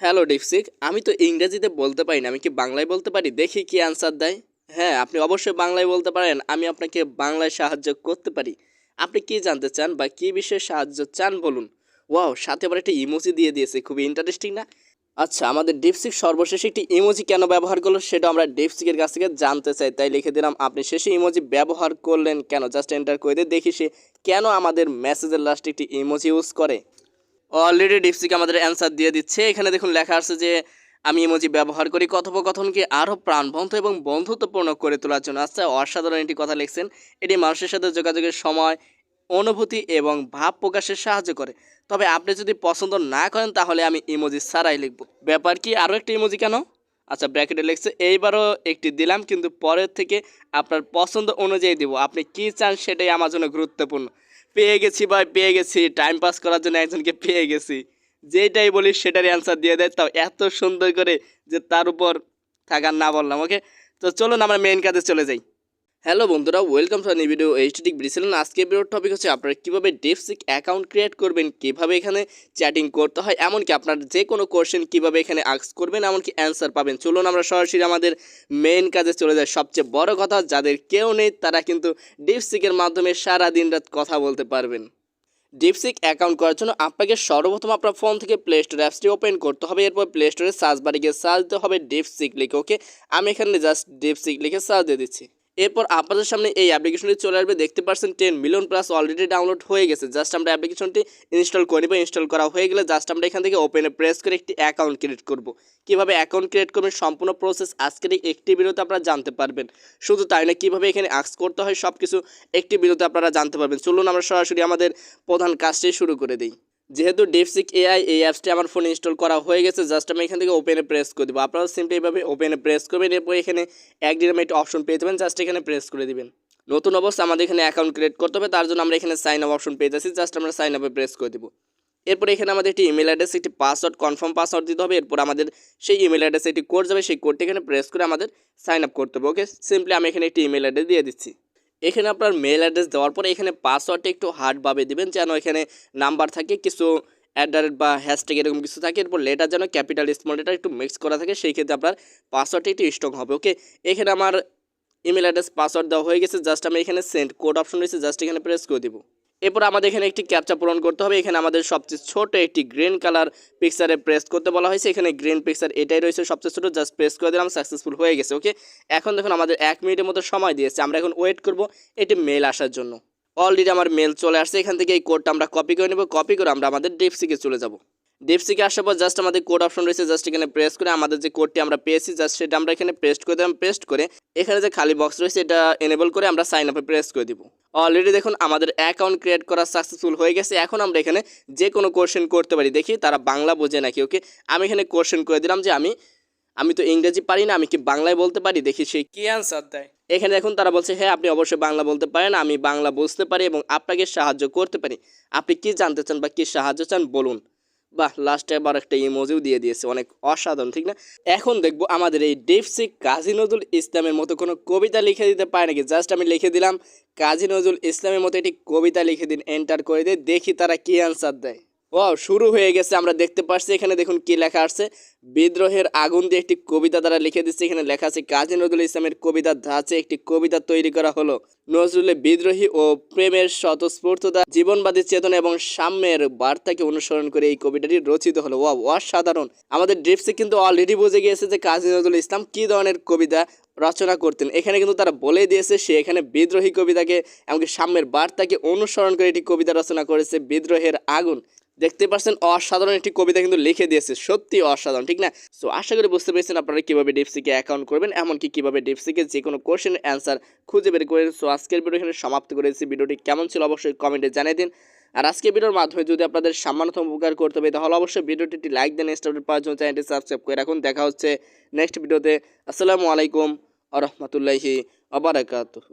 Hello DeepSeek আমি তো ইংরেজিতে বলতে পারি না, আমি কি বাংলায় বলতে পারি? দেখি কি অ্যান্সার দেয়। হ্যাঁ আপনি অবশ্যই বাংলায় বলতে পারেন, আমি আপনাকে বাংলায় সাহায্য করতে পারি। আপনি কি জানতে চান বা কি বিষয়ে সাহায্য চান বলুন। ওয়াও সাথে আবার একটা ইমোজি দিয়ে দিয়েছে, খুবই ইন্টারেস্টিং না? আচ্ছা আমাদের ডিপসিক সর্বশেষে একটি ইমোজি কেন ব্যবহার করল সেটা আমরা ডিপসিকের কাছ থেকে জানতে চাই। তাই লিখে দিলাম, আপনি শেষে ইমোজি ব্যবহার করলেন কেন? জাস্ট এন্টার করে দিয়ে দেখি সে কেন আমাদের মেসেজের লাস্টে একটি ইমোজি ইউজ করে। অলরেডি ডিপসিক আমাদের অ্যান্সার দিয়ে দিচ্ছে। এখানে দেখুন লেখা আছে যে, আমি ইমোজি ব্যবহার করি কথোপকথনকে আরও প্রাণবন্ত এবং বন্ধুত্বপূর্ণ করে তোলার জন্য। আচ্ছা অসাধারণ একটি কথা লিখছেন। এটি মানুষের সাথে যোগাযোগের সময়, অনুভূতি এবং ভাব প্রকাশে সাহায্য করে। তবে আপনি যদি পছন্দ না করেন, তাহলে আমি ইমোজি ছাড়াই লিখব। ব্যাপার কি আরও একটি ইমোজি কেন? আচ্ছা ব্র্যাকেটে লিখছে, এইবারও একটি দিলাম, কিন্তু পরের থেকে আপনার পছন্দ অনুযায়ী দিব। আপনি কি চান সেটাই আমার জন্য গুরুত্বপূর্ণ। পেয়ে গেছি ভাই, পেয়ে গেছি। টাইম পাস করার জন্য একজনকে পেয়ে গেছি। যেটাই বলি, সেটারই অ্যান্সার দিয়ে দেয়। তাও এত সুন্দর করে যে তার উপর থাকার না বললাম ওকে তো চলুন আমরা মেইন কাজে চলে যাই। হ্যালো বন্ধুরা ওয়েলকাম টু ভিডিও এইচটিক ব্রিসেলেন আজকে ভিডিওর টপিক হচ্ছে আপনারা কীভাবে ডিপসিক অ্যাকাউন্ট ক্রিয়েট করবেন, কীভাবে এখানে চ্যাটিং করতে হয়, এমনকি আপনার যে কোনো কোশ্চেন কীভাবে এখানে আক্স করবেন, এমনকি অ্যান্সার পাবেন। চলুন আমরা সরাসরি আমাদের মেইন কাজে চলে যাই। সবচেয়ে বড় কথা, যাদের কেউ নেই, তারা কিন্তু ডিপসিকের মাধ্যমে সারা দিন রাত কথা বলতে পারবেন। ডিপসিক অ্যাকাউন্ট করার জন্য আপনাকে সর্বপ্রথম আপনার ফোন থেকে প্লে স্টোর অ্যাপসটি ওপেন করতে হবে। এরপর প্লে স্টোরে সার্চ বারে গিয়ে সার্চ দিতে হবে ডিপসিক লিখে ওকে আমি এখানে জাস্ট ডিপসিক লিখে সার্চ দিয়ে দিচ্ছি। এরপর আপনাদের সামনে এই অ্যাপ্লিকেশনটি চলে আসবে। দেখতে পাচ্ছেন ten million plus already download হয়ে গেছে। জাস্ট আমরা অ্যাপ্লিকেশনটি ইনস্টল করে নেব। ইনস্টল করা হয়ে গেলে জাস্ট আমরা এখান থেকে ওপেনে প্রেস করে একটি অ্যাকাউন্ট ক্রিয়েট করব। কীভাবে অ্যাকাউন্ট ক্রিয়েট করবেন, সম্পূর্ণ প্রসেস আজকের এই একটি ভিডিওতে আপনারা জানতে পারবেন। শুধু তাই না কীভাবে এখানে আক্স করতে হয় সব কিছু একটি ভিডিওতে আপনারা জানতে পারবেন। চলুন আমরা সরাসরি আমাদের প্রধান কাজটি শুরু করে দিই। যেহেতু ডিপসিক এআই এই অ্যাপসটি আমার ফোনে ইনস্টল করা হয়ে গেছে জাস্ট আমি এখান থেকে ওপেনে প্রেস করে দেবো। আপনারা সিম্পলি এইভাবে ওপেনে প্রেস করবেন, এরপর এখানে এক ডিরাম একটা অপশন পেয়ে যাবেন জাস্ট এখানে প্রেস করে দিবেন। নতুন অবস্থা, আমাদের এখানে অ্যাকাউন্ট ক্রিয়েট করতে হবে, তার জন্য আমরা এখানে সাইন আপ অপশন পেয়ে যাচ্ছি জাস্ট আমরা সাইন আপে প্রেস করে দেবো। এরপর এখানে আমাদের একটি ইমেল অ্যাড্রেস একটি পাসওয়ার্ড কনফার্ম পাসওয়ার্ড দিতে হবে, এরপর আমাদের সেই ইমেল অ্যাড্রেসে একটি কোড যাবে, সেই কোডটি এখানে প্রেস করে আমাদের সাইন আপ করতে হবে ওকে সিম্পলি আমি এখানে একটি ইমেল অ্যাড্রেস দিয়ে দিচ্ছি। এখানে আপনার মেল অ্যাড্রেস দেওয়ার পরে এখানে পাসওয়ার্ডটা একটু হার্ডভাবে দেবেন, যেন এখানে নাম্বার থাকে, কিছু অ্যাট দ্য রেট বা হ্যাশট্যাগ এরকম কিছু থাকে, এরপর লেটার যেন ক্যাপিটাল স্মল লেটার একটু মিক্স করা থাকে, সেই ক্ষেত্রে আপনার পাসওয়ার্ডটা একটু স্ট্রং হবে ওকে এখানে আমার ইমেল অ্যাড্রেস পাসওয়ার্ড দেওয়া হয়ে গেছে জাস্ট আমি এখানে সেন্ড কোড অপশন রয়েছে জাস্ট এখানে প্রেস করে দিব। এরপর আমাদের এখানে একটি ক্যাপচা পূরণ করতে হবে। এখানে আমাদের সবচেয়ে ছোট একটি গ্রিন কালার পিকচারে প্রেস করতে বলা হয়েছে। এখানে গ্রিন পিকচার এটাই রয়েছে সবচেয়ে ছোটো। জাস্ট প্রেস করে দিলাম সাকসেসফুল হয়ে গেছে ওকে এখন দেখুন আমাদের এক মিনিটের মতো সময় দিয়েছে। আমরা এখন ওয়েট করব এটি মেল আসার জন্য। অলরেডি আমার মেল চলে আসছে। এখান থেকে এই কোডটা আমরা কপি করে নেব। কপি করে আমরা আমাদের ডেপসিকে চলে যাব। ডেপসিকে আসার পর জাস্ট আমাদের কোড অপশন রয়েছে জাস্ট এখানে প্রেস করে আমাদের যে কোডটি আমরা পেয়েছি জাস্ট সেটা আমরা এখানে পেস্ট করে দিলাম পেস্ট করে এখানে যে খালি বক্স রয়েছে, এটা এনেবল করে আমরা সাইন আপে প্রেস করে দিব। অলরেডি দেখুন, আমাদের অ্যাকাউন্ট ক্রিয়েট করা সাকসেসফুল হয়ে গেছে। এখন আমরা এখানে যে কোনো কোশ্চেন করতে পারি। দেখি, তারা বাংলা বোঝে নাকি ওকে আমি এখানে কোশ্চেন করে দিলাম যে আমি আমি তো ইংরেজি পারি না, আমি কি বাংলায় বলতে পারি? দেখি সে কি অ্যান্সার দেয়। এখানে দেখুন, তারা বলছে হ্যাঁ আপনি অবশ্যই বাংলা বলতে পারেন, আমি বাংলা বুঝতে পারি এবং আপনাকে সাহায্য করতে পারি। আপনি কি জানতে চান বা কি সাহায্য চান, বলুন। বাহ লাস্টে আবার একটা ইমোজিও দিয়ে দিয়েছে, অনেক অসাধারণ, ঠিক না? এখন দেখব আমাদের এই ডেফসি কাজী নজরুল ইসলামের মতো কোনো কবিতা লিখে দিতে পারে নাকি? জাস্ট আমি লিখে দিলাম, কাজী নজরুল ইসলামের মতো একটি কবিতা লিখে দিন এন্টার করে দিয়ে দেখি তারা কি অ্যান্সার দেয়। ও শুরু হয়ে গেছে, আমরা দেখতে পাচ্ছি এখানে দেখুন কি লেখা আছে। বিদ্রোহের আগুন দিয়ে একটি কবিতা দ্বারা লিখে দিচ্ছে, এখানে লেখা আছে, কাজী নজরুল ইসলামের কবিতার ধাঁচে একটি কবিতা তৈরি করা হলো। নজরুলের বিদ্রোহী ও প্রেমের স্বতঃস্ফূর্ততা, জীবনবাদী চেতনা এবং সাম্যের বার্তাকে অনুসরণ করে এই কবিতাটি রচিত হলো। ও অসাধারণ! আমাদের ড্রিপসে কিন্তু অলরেডি বুঝে গিয়েছে যে কাজী নজরুল ইসলাম কী ধরনের কবিতা রচনা করতেন। এখানে কিন্তু তারা বলে দিয়েছে, সে এখানে বিদ্রোহী কবিতাকে, এমনকি সাম্যের বার্তাকে অনুসরণ করে একটি কবিতা রচনা করেছে, বিদ্রোহের আগুন। দেখতে পাচ্ছেন অসাধারণ একটি কবিতা কিন্তু লিখে দিয়েছে, সত্যি অসাধারণ, ঠিক না? সো আশা করি বুঝতে পেরেছেন আপনারা কীভাবে ডিপসিকে অ্যাকাউন্ট করবেন, এমনকি কীভাবে ডিপসিকে যে কোনো কোশ্চেন অ্যান্সার খুঁজে বের করে সো আজকের ভিডিও এখানে সমাপ্ত করেছি। ভিডিওটি কেমন ছিল অবশ্যই কমেন্টে জানিয়ে দিন। আর আজকের ভিডিওর মাধ্যমে যদি আপনাদের সামান্যতম উপকার করতে হবে তাহলে অবশ্যই ভিডিওটি একটি লাইক দেন স্টার্টের পাওয়ার জন্য চ্যানেলটি সাবস্ক্রাইব করে রাখুন। দেখা হচ্ছে নেক্সট ভিডিওতে আসসালামু আলাইকুম আ রহমতুল্লাহি আবরাকাতুহু